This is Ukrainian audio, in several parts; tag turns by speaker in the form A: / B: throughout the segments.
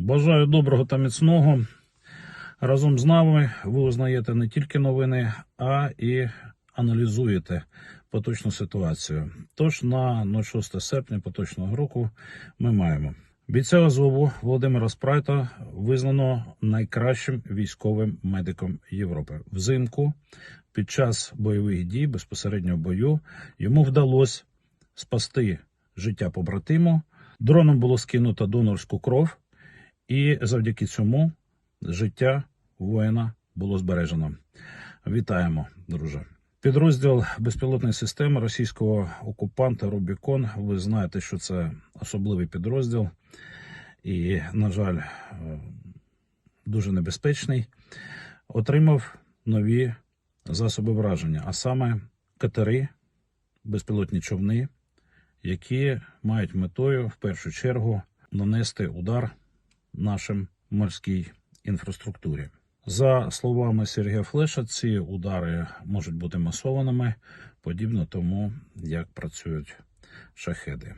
A: Бажаю доброго та міцного. Разом з нами ви узнаєте не тільки новини, а і аналізуєте поточну ситуацію. Тож на 06 серпня поточного року ми маємо бійця Азову Володимира Спрайта визнано найкращим військовим медиком Європи. Взимку під час бойових дій безпосередньо бою йому вдалося спасти життя побратиму. Дроном було скинуто донорську кров, і завдяки цьому життя воїна було збережено. Вітаємо, друже. Підрозділ безпілотної системи російського окупанта Рубікон. Ви знаєте, що це особливий підрозділ, і, на жаль, е, дуже небезпечний. Отримав нові засоби враження, а саме катери, безпілотні човни, які мають метою в першу чергу нанести удар нашим морській інфраструктурі. За словами Сергія Флеша, ці удари можуть бути масованими, подібно тому, як працюють шахеди.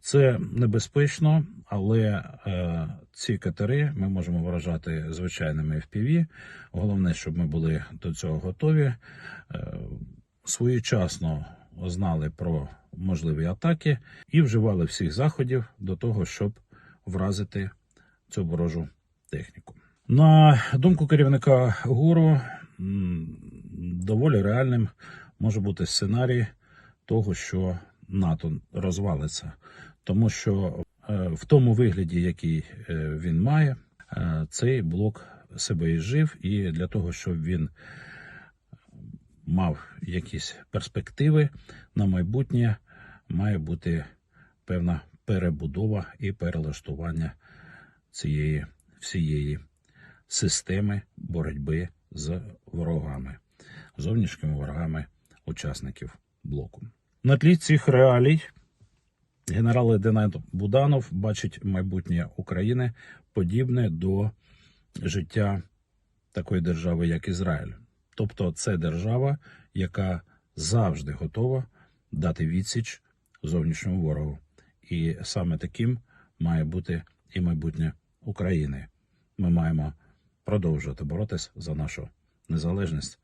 A: Це небезпечно, але е, ці катери ми можемо вражати звичайними FPV. Головне, щоб ми були до цього готові. Е, своєчасно знали про можливі атаки і вживали всіх заходів до того, щоб вразити цю ворожу техніку. На думку керівника ГУРу, доволі реальним може бути сценарій того, що НАТО розвалиться, тому що е, в тому вигляді, який е, він має, е, цей блок себе і жив, і для того, щоб він мав якісь перспективи на майбутнє, має бути певна перебудова і перелаштування цієї всієї системи боротьби з ворогами, зовнішніми ворогами учасників блоку. На тлі цих реалій генерал-лейтенант Буданов бачить майбутнє України подібне до життя такої держави, як Ізраїль. Тобто, це держава, яка завжди готова дати відсіч зовнішньому ворогу. І саме таким має бути і майбутнє України. Ми маємо продовжувати боротися за нашу незалежність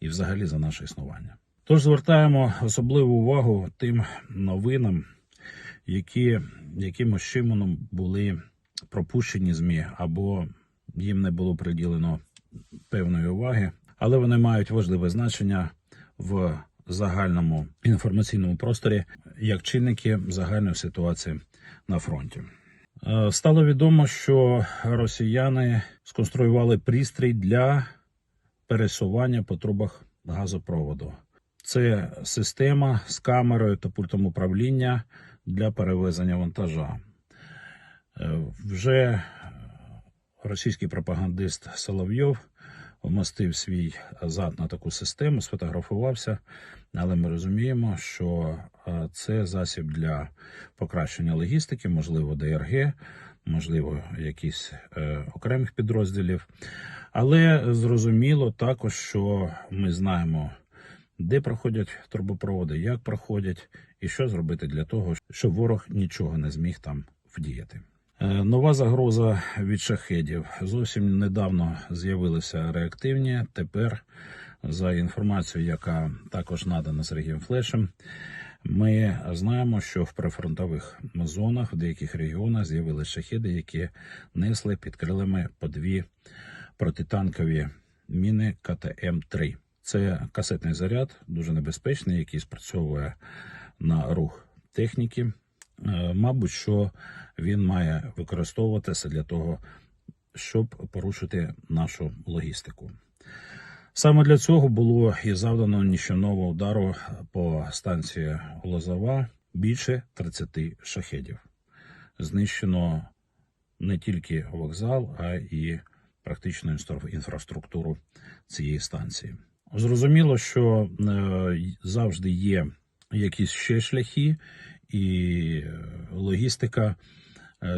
A: і взагалі за наше існування. Тож звертаємо особливу увагу тим новинам, які якимось чином були пропущені ЗМІ, або їм не було приділено певної уваги, але вони мають важливе значення в загальному інформаційному просторі як чинники загальної ситуації на фронті. Е, Стало відомо, що росіяни сконструювали пристрій для пересування по трубах газопроводу. Це система з камерою та пультом управління для перевезення вантажа. Е, Вже російський пропагандист Соловйов вмостив свій зад на таку систему, сфотографувався, але ми розуміємо, що е, це засіб для покращення логістики, можливо, ДРГ, можливо, якісь е, окремих підрозділів. Але зрозуміло також, що ми знаємо, де проходять трубопроводи, як проходять, і що зробити для того, щоб ворог нічого не зміг там вдіяти. Е, Нова загроза від шахедів. Зовсім недавно з'явилися реактивні. Тепер, за інформацією, яка також надана Сергієм Флешем, ми знаємо, що в прифронтових зонах в деяких регіонах з'явилися шахеди, які несли під крилами по дві протитанкові міни КТМ-3. Це касетний заряд, дуже небезпечний, який спрацьовує на рух техніки. Е, Мабуть, що він має використовуватися для того, щоб порушити нашу логістику. Саме для цього було і завдано нічного удару по станції Лозова більше 30 шахедів. Знищено не тільки вокзал, а і практично інстра- інфраструктуру цієї станції. Зрозуміло, що е, завжди є якісь ще шляхи, і е, логістика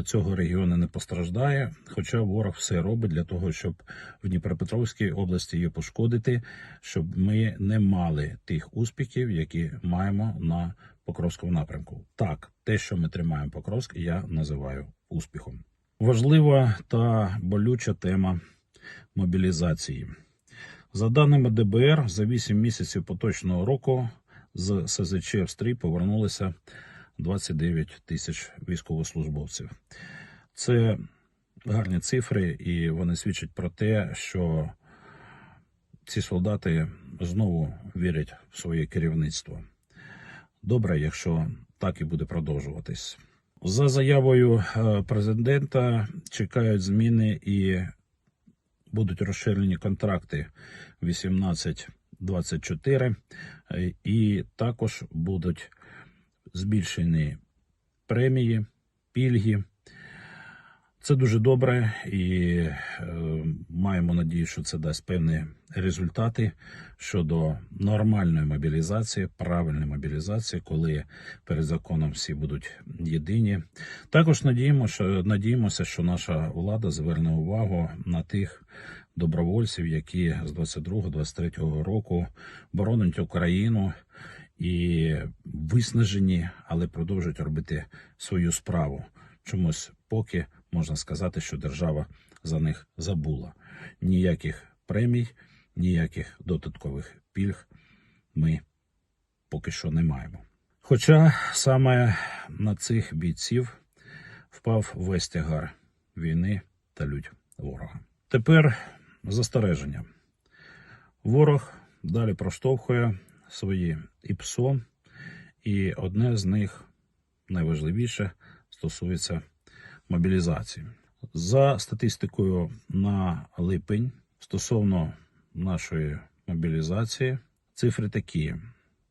A: цього регіону не постраждає. Хоча ворог все робить для того, щоб в Дніпропетровській області її пошкодити, щоб ми не мали тих успіхів, які маємо на Покровському напрямку. Так, те, що ми тримаємо Покровськ, я називаю успіхом. Важлива та болюча тема мобілізації. За даними ДБР, за 8 місяців поточного року з СЗЧ в стрій повернулися 29 тисяч військовослужбовців. Це гарні цифри, і вони свідчать про те, що ці солдати знову вірять в своє керівництво. Добре, якщо так і буде продовжуватись. За заявою е, президента чекають зміни і будуть розширені контракти 18-24, е, і також будуть збільшені премії, пільги. Це дуже добре і е, маємо надію, що це дасть певні результати щодо нормальної мобілізації, правильної мобілізації, коли перед законом всі будуть єдині. Також надіємося, надіємося, що наша влада зверне увагу на тих добровольців, які з 22-23 року боронять Україну і виснажені, але продовжують робити свою справу. Чомусь поки можна сказати, що держава за них забула. Ніяких премій, ніяких додаткових пільг ми поки що не маємо. Хоча саме на цих бійців впав весь тягар війни та лють ворога. Тепер застереження. Ворог далі проштовхує свої ІПСО, і одне з них найважливіше стосується мобілізації. За статистикою на липень стосовно нашої мобілізації, цифри такі: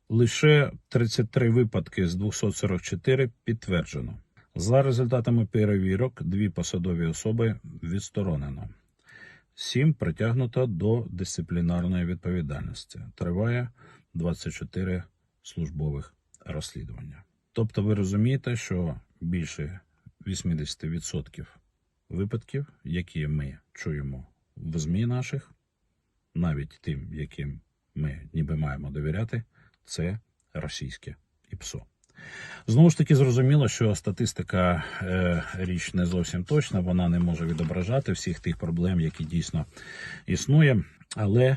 A: лише 33 випадки з 244 підтверджено. За результатами перевірок, дві посадові особи відсторонено. Сім притягнуто до дисциплінарної відповідальності. Триває 24 службових розслідування. Тобто, ви розумієте, що більше 80% випадків, які ми чуємо в ЗМІ наших, навіть тим, яким ми ніби маємо довіряти, це російське ІПСО. Знову ж таки, зрозуміло, що статистика е, річ не зовсім точна, вона не може відображати всіх тих проблем, які дійсно існує, але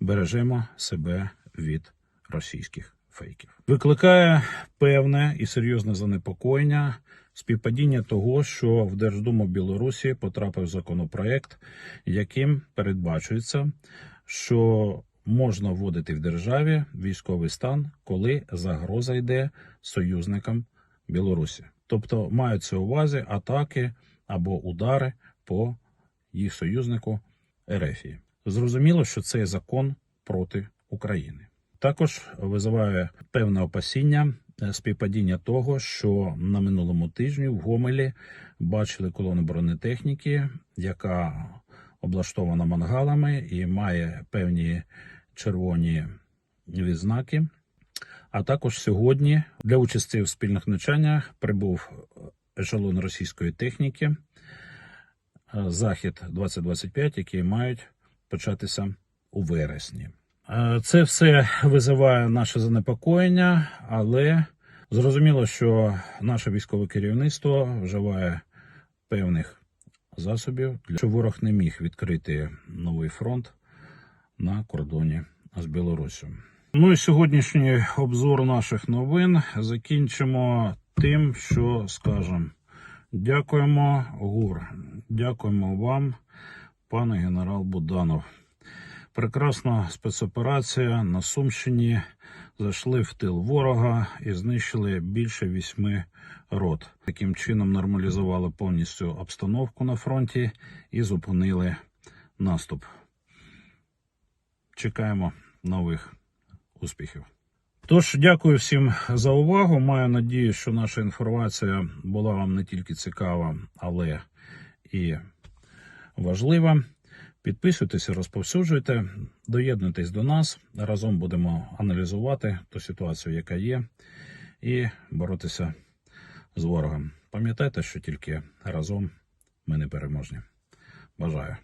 A: бережемо себе від російських фейків. Викликає певне і серйозне занепокоєння співпадіння того, що в Держдуму Білорусі потрапив законопроект, яким передбачується, що можна вводити в державі військовий стан, коли загроза йде союзникам Білорусі. Тобто маються увазі атаки або удари по їх союзнику Ерефії. Зрозуміло, що це закон проти України. Також визиває певне опасіння е, співпадіння того, що на минулому тижні в Гомелі бачили колону бронетехніки, яка облаштована мангалами і має певні червоні відзнаки. А також сьогодні для участі в спільних навчаннях прибув ешелон російської техніки е, Захід 2025, які мають початися у вересні. Е, Це все визиває наше занепокоєння, але зрозуміло, що наше військове керівництво вживає певних засобів, щоб ворог не міг відкрити новий фронт на кордоні з Білоруссю. Ну і сьогоднішній обзор наших новин закінчимо тим, що скажемо. Дякуємо, ГУР. Дякуємо вам, пане генерал Буданов. Прекрасна спецоперація на Сумщині. Зайшли в тил ворога і знищили більше вісьми рот. Таким чином нормалізували повністю обстановку на фронті і зупинили наступ. Чекаємо нових успіхів. Тож, дякую всім за увагу. Маю надію, що наша інформація була вам не тільки цікава, але і важлива. Підписуйтеся, розповсюджуйте, доєднуйтесь до нас. Разом будемо аналізувати ту ситуацію, яка є, і боротися з ворогом. Пам'ятайте, що тільки разом ми не переможні. Бажаю.